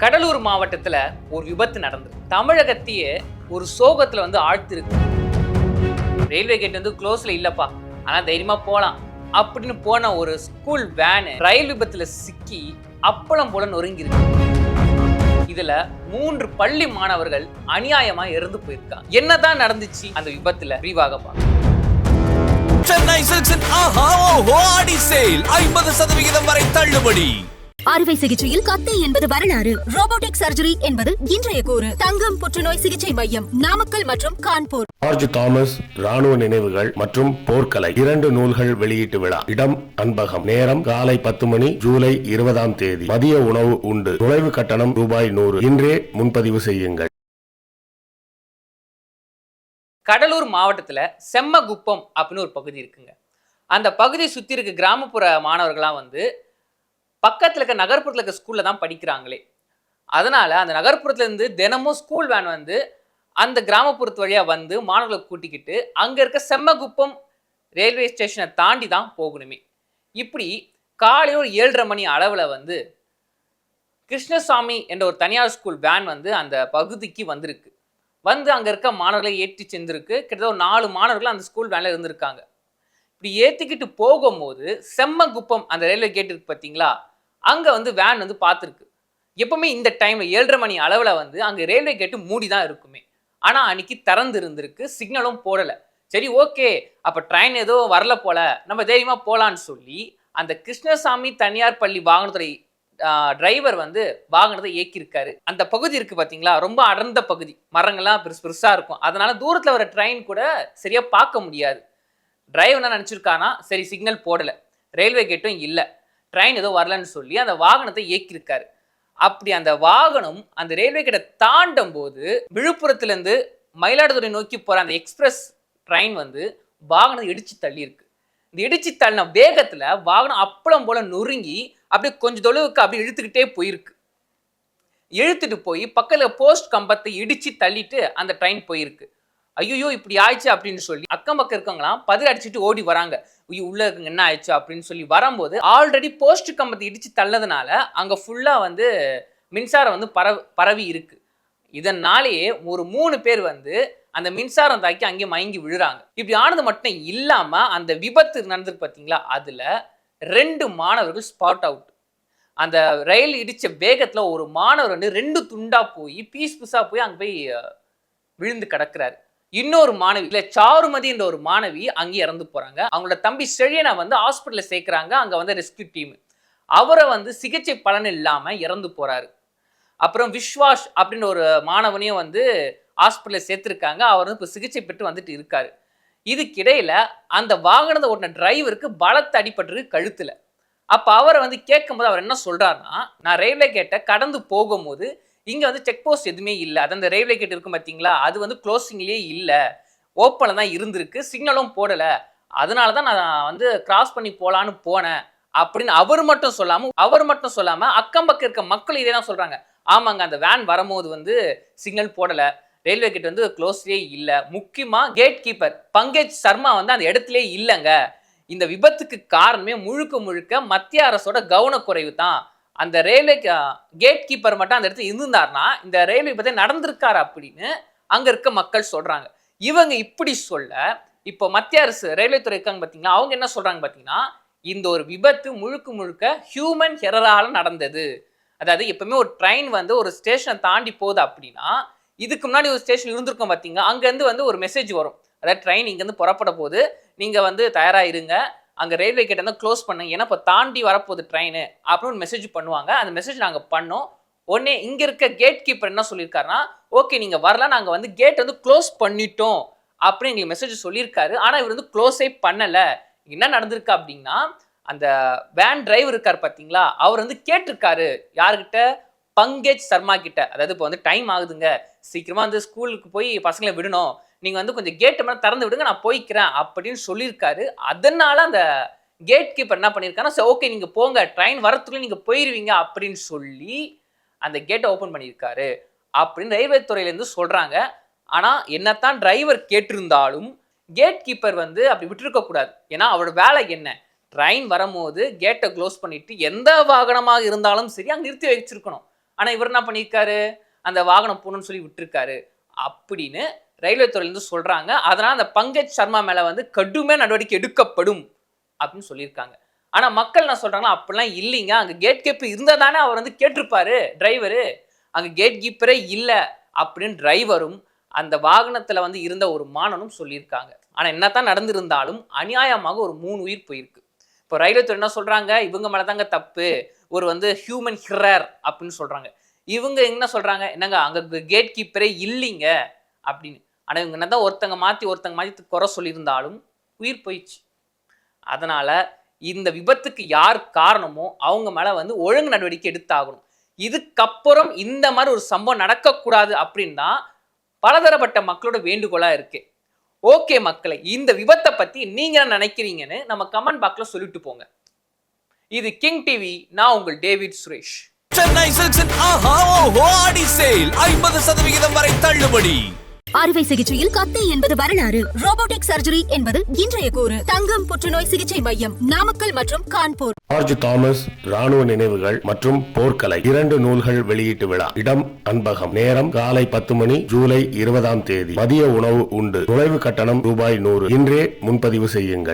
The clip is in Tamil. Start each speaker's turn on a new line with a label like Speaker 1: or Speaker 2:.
Speaker 1: கடலூர் மாவட்டத்துல ஒரு விபத்து நடந்தது. தமிழகத்தையே ஒரு சோகத்துல வந்து ஆழ்த்திருக்கு. ரயில்வே கேட் வந்து க்ளோஸ்ல இல்லப்பா. ஆனா தைரியமா போகலாம் அப்படின்னு போன ஒரு ஸ்கூல் வேனு ரயில் விபத்துல சிக்கி அப்பளம் போல நொறுங்கிருக்கு இதுல மூன்று பள்ளி மாணவர்கள் அநியாயமா இறந்து போயிருக்காங்க. என்னதான் நடந்துச்சு அந்த விபத்துல? விரிவாக பார்க்கலாம்
Speaker 2: சென்னை சில்க்ஸின் ஆஹா ஓஹோ ஆடி சேல். ஐம்பது சதவிகிதம் வரை தள்ளுபடி.
Speaker 3: அறுவை சிகிச்சையில் கத்தை என்பது வரலாறு. ரோபோட்டிக் சர்ஜரி என்பது இன்றைய கூறு. தங்கம் புற்றுநோய் சிகிச்சை மையம் நாமக்கல் மற்றும் கான்பூர்.
Speaker 4: ஜார்ஜ் தாமஸ் ராணுவ நினைவுகள் மற்றும் போர்க்கலை இரண்டு நூல்கள் வெளியீட்டு விழா. இடம் அன்பகம். நேரம் காலை பத்து மணி ஜூலை இருபதாம் தேதி. மதிய உணவு உண்டு. நுழைவு கட்டணம் ரூபாய் நூறு. இன்றே முன்பதிவு செய்யுங்கள்.
Speaker 1: கடலூர் மாவட்டத்துல செம்மகுப்பம் அப்படின்னு ஒரு பகுதி இருக்குங்க. அந்த பகுதியை சுத்தி இருக்க கிராமப்புற மாணவர்கள்லாம் வந்து பக்கத்தில் இருக்க நகர்ப்புறத்தில் இருக்க ஸ்கூலில் தான் படிக்கிறாங்களே. அதனால் அந்த நகர்ப்புறத்துலேருந்து தினமும் ஸ்கூல் வேன் வந்து அந்த கிராமப்புறத்து வழியாக வந்து மாணவர்களை கூட்டிக்கிட்டு அங்கே இருக்க செம்மகுப்பம் ரயில்வே ஸ்டேஷனை தாண்டி தான் போகணுமே. இப்படி காலையில் ஒரு ஏழரை மணி அளவில் வந்து கிருஷ்ணசாமி என்ற ஒரு தனியார் ஸ்கூல் வேன் வந்து அந்த பகுதிக்கு வந்திருக்கு. வந்து அங்கே இருக்க மாணவர்களை ஏற்றி சென்றிருக்கு. கிட்டத்தட்ட ஒரு நாலு மாணவர்கள் அந்த ஸ்கூல் வேனில் இருந்திருக்காங்க. இப்படி ஏற்றிக்கிட்டு போகும்போது செம்மகுப்பம் அந்த ரயில்வே கேட் இருக்கு பார்த்தீங்களா அங்கே வந்து வேன் வந்து பார்த்துருக்கு எப்பவுமே இந்த டைமில் ஏழரை மணி அளவில் வந்து அங்கே ரயில்வே கேட்டு மூடி தான் இருக்குமே. ஆனால் அன்னைக்கு திறந்து இருந்திருக்கு சிக்னலும் போடலை. சரி ஓகே அப்போ ட்ரெயின் ஏதோ வரல போல. நம்ம தைரியமாக போகலான்னு சொல்லி அந்த கிருஷ்ணசாமி தனியார் பள்ளி வாகனத்துறை டிரைவர் வந்து வாகனத்தை இயக்கியிருக்காரு. அந்த பகுதி இருக்கு பார்த்தீங்களா ரொம்ப அடர்ந்த பகுதி. மரங்கள்லாம் பெருசு பெருசாக இருக்கும். அதனால தூரத்தில் வர ட்ரெயின் கூட சரியாக பார்க்க முடியாது. டிரைவர் என்ன நினச்சிருக்கானா சரி சிக்னல் போடலை. ரயில்வே கேட்டும் இல்லை. ட்ரெயின் ஏதோ வரலன்னு சொல்லி அந்த வாகனத்தை இயக்கியிருக்காரு. அப்படி அந்த வாகனம் அந்த ரயில்வே கிட்ட தாண்டும் போது விழுப்புரத்துலேருந்து மயிலாடுதுறை நோக்கி போகிற அந்த எக்ஸ்பிரஸ் ட்ரெயின் வந்து வாகனத்தை இடிச்சு தள்ளியிருக்கு. இந்த இடிச்சு தள்ளின வேகத்தில் வாகனம் அப்பளம் போல் நொறுங்கி அப்படியே கொஞ்சம் தொலைவுக்கு அப்படியே இழுத்துக்கிட்டே போயிருக்கு. இழுத்துட்டு போய் பக்கத்தில் போஸ்ட் கம்பத்தை இடித்து தள்ளிட்டு அந்த ட்ரெயின் போயிருக்கு. ஐயோ இப்படி ஆயிடுச்சு அப்படின்னு சொல்லி அக்கம் பக்கம் இருக்கவங்களாம் பதில் அடிச்சுட்டு ஓடி வராங்க. ஐயோ உள்ள இருக்குங்க என்ன ஆயிடுச்சு? அப்படின்னு சொல்லி வரும்போது ஆல்ரெடி போஸ்ட் கம்பத்தை இடிச்சு தள்ளதுனால அங்க ஃபுல்லா வந்து மின்சாரம் வந்து பரவ பரவி இருக்கு. இதனாலேயே ஒரு மூணு பேர் வந்து அந்த மின்சாரம் தாக்கி அங்கே மயங்கி விழுறாங்க. இப்படி ஆனது மட்டும் இல்லாம அந்த விபத்து நடந்திருக்கு பார்த்தீங்களா அதுல ரெண்டு மாணவர்கள் ஸ்பாட் அவுட் அந்த ரயில் இடிச்ச வேகத்துல ஒரு மாணவர் வந்து ரெண்டு துண்டா போய் பீஸ் பீஸா போய் அங்க போய் விழுந்து கிடக்குறாரு. இன்னொரு மாணவி இல்ல சாருமதி என்ற ஒரு மாணவி அங்கே இறந்து போறாங்க. அவங்களோட தம்பி செழியனை வந்து ஹாஸ்பிட்டல்ல சேர்க்கிறாங்க. அங்க வந்து ரெஸ்கியூ டீம் அவரை வந்து சிகிச்சை பலன் இல்லாம இறந்து போறாரு. அப்புறம் விஸ்வாஷ் அப்படின்னு ஒரு மாணவனையும் வந்து ஹாஸ்பிட்டலில் சேர்த்துருக்காங்க. அவர் வந்து இப்போ சிகிச்சை பெற்று வந்துட்டு இருக்காரு. இதுக்கிடையில அந்த வாகனத்தை ஓட்டின டிரைவருக்கு பலத்த அடிபட்டிருக்கு கழுத்துல. அப்போ அவரை வந்து கேட்கும்போது அவர் என்ன சொல்றாருன்னா நான் ரயில்வே கேட்டை கடந்து போகும்போது இங்க வந்து செக் போஸ்ட் எதுவுமே இல்லை. அது அந்த ரயில்வே கேட் இருக்கும் பார்த்தீங்களா அது வந்து க்ளோசிங்லேயே இல்லை. ஓப்பனில் தான் இருந்திருக்கு. சிக்னலும் போடலை. அதனால தான் நான் வந்து கிராஸ் பண்ணி போகலான்னு போனேன். அப்படின்னு அவர் மட்டும் சொல்லாமல் அவர் மட்டும் சொல்லாமல் அக்கம் பக்கம் இருக்க மக்கள் இதே தான் சொல்கிறாங்க ஆமாங்க அந்த வேன் வரும்போது வந்து சிக்னல் போடலை. ரயில்வே கேட் வந்து க்ளோஸ்லேயே இல்லை. முக்கியமாக கேட் கீப்பர் பங்கேஜ் சர்மா வந்து அந்த இடத்துலயே இல்லைங்க. இந்த விபத்துக்கு காரணமே முழுக்க முழுக்க மத்திய அரசோட கவனக்குறைவு தான். அந்த ரயில்வே கேட் கீப்பர் மட்டும் அந்த இடத்துல இருந்திருந்தார்னா இந்த ரயில்வே விபத்தை நடந்திருக்காரு அப்படின்னு அங்க இருக்க மக்கள் சொல்றாங்க. இவங்க இப்படி சொல்ல இப்போ மத்திய அரசு ரயில்வே துறை இருக்காங்க பார்த்தீங்களா அவங்க என்ன சொல்றாங்க பார்த்தீங்கன்னா இந்த ஒரு விபத்து முழுக்க முழுக்க ஹியூமன் ஹெரரால நடந்தது. அதாவது எப்பவுமே ஒரு ட்ரெயின் வந்து ஒரு ஸ்டேஷனை தாண்டி போகுது அப்படின்னா இதுக்கு முன்னாடி ஒரு ஸ்டேஷன் இருந்திருக்கும் பார்த்தீங்க அங்கேருந்து வந்து ஒரு மெசேஜ் வரும். அதாவது ட்ரெயின் இங்கேருந்து புறப்பட போகுது நீங்கள் வந்து தயாராக இருங்க அங்கே ரயில்வே கேட்டை வந்து க்ளோஸ் பண்ணுங்க ஏன்னா இப்போ தாண்டி வரப்போகுது ட்ரெயின் அப்படின்னு ஒரு மெசேஜ் பண்ணுவாங்க. அந்த மெசேஜ் நாங்கள் பண்ணோம். உடனே இங்கே இருக்க கேட் கீப்பர் என்ன சொல்லியிருக்காருன்னா ஓகே நீங்கள் வரலாம் நாங்கள் வந்து கேட் வந்து க்ளோஸ் பண்ணிட்டோம். அப்படின்னு எங்களுக்கு மெசேஜ் சொல்லியிருக்காரு. ஆனால் இவர் வந்து க்ளோஸே பண்ணலை. என்ன நடந்திருக்கு அப்படின்னா அந்த வேன் டிரைவர் இருக்கார் பார்த்தீங்களா அவர் வந்து கேட்டிருக்காரு. யாருக்கிட்ட பங்கேஜ் சர்மா கிட்ட. அதாவது இப்போ வந்து டைம் ஆகுதுங்க. சீக்கிரமாக வந்து ஸ்கூலுக்கு போய் பசங்களை விடணும். நீங்கள் வந்து கொஞ்சம் கேட்டு மேலே திறந்து விடுங்க நான் போய்க்கிறேன் அப்படின்னு சொல்லியிருக்காரு. அதனால அந்த கேட் கீப்பர் என்ன பண்ணியிருக்காருன்னா சரி ஓகே நீங்கள் போங்க ட்ரெயின் வரத்துக்குள்ளே நீங்கள் போயிருவீங்க அப்படின்னு சொல்லி அந்த கேட்டை ஓப்பன் பண்ணியிருக்காரு அப்படின்னு ரயில்வே துறையிலேருந்து சொல்கிறாங்க ஆனால் என்னத்தான் டிரைவர் கேட்டிருந்தாலும் கேட் கீப்பர் வந்து அப்படி விட்டுருக்க கூடாது. ஏன்னா அவரோட வேலை என்ன? ட்ரெயின் வரும்போது கேட்டை க்ளோஸ் பண்ணிட்டு எந்த வாகனமாக இருந்தாலும் சரி அங்கே நிறுத்தி வச்சிருக்கணும். ஆனால் இவர் என்ன பண்ணியிருக்காரு? அந்த வாகனம் போகணும்னு சொல்லி விட்டுருக்காரு அப்படின்னு ரயில்வே துறையிலேருந்து சொல்றாங்க. அதனால அந்த பங்கஜ் சர்மா மேல வந்து கடுமையான நடவடிக்கை எடுக்கப்படும் அப்படின்னு சொல்லியிருக்காங்க. ஆனா மக்கள் என்ன சொல்றாங்கன்னா அப்படிலாம் இல்லைங்க. அங்க கேட் கீப்பர் இருந்தா தானே அவர் வந்து கேட்டிருப்பாரு டிரைவரு அங்க கேட் கீப்பரே இல்லை. அப்படின்னு டிரைவரும் அந்த வாகனத்துல வந்து இருந்த ஒரு மாணனும் சொல்லியிருக்காங்க. ஆனா என்னத்தான் நடந்திருந்தாலும் அநியாயமாக ஒரு மூணு உயிர் போயிருக்கு. இப்போ ரயில்வே துறை என்ன சொல்றாங்க? இவங்க மேலே தாங்க தப்பு. ஒரு வந்து ஹியூமன் ஹிரர் அப்படின்னு சொல்றாங்க. இவங்க என்ன சொல்றாங்க? என்னங்க அங்க கேட் கீப்பரே இல்லைங்க. அப்படின்னு. ஆனால் இவங்க என்னதான் ஒருத்தங்க மாற்றி ஒருத்தங்க மாற்றி குறை சொல்லியிருந்தாலும் உயிர் போயிடுச்சு. அதனால் இந்த விபத்துக்கு யார் காரணமோ அவங்க மேலே வந்து ஒழுங்கு நடவடிக்கை எடுத்தாகணும். இதுக்கப்புறம் இந்த மாதிரி ஒரு சம்பவம் நடக்கக்கூடாது அப்படின்னா பலதரப்பட்ட மக்களோட வேண்டுகோளாக இருக்கு. ஓகே மக்களை இந்த விபத்தை பற்றி நீங்கள் என்ன நினைக்கிறீங்கன்னு நம்ம கமெண்ட் பாக்ஸில் சொல்லிட்டு போங்க. இது கிங் டிவி நான் உங்கள் டேவிட் சுரேஷ்.
Speaker 2: சென்னை சில்க்ஸின் ஆஹா ஓஹோ ஆடி சேல் ஐம்பது சதவிகிதம் வரை தள்ளுபடி.
Speaker 3: அறுவை சிகிச்சையில் கத்தை என்பது வரலாறு. ரோபோட்டிக் சர்ஜரி என்பது இன்றைய கூறு. தங்கம் புற்றுநோய் சிகிச்சை மையம் நாமக்கல் மற்றும் கான்பூர்.
Speaker 4: ஜார்ஜ் தாமஸ் ராணுவ நினைவுகள் மற்றும் போர்க்கலை. இரண்டு நூல்கள் வெளியீட்டு விழா. இடம் அன்பகம். நேரம் காலை பத்து மணி ஜூலை இருபதாம் தேதி. மதிய உணவு உண்டு. நுழைவு கட்டணம் ரூபாய் நூறு. இன்றே முன்பதிவு செய்யுங்கள்.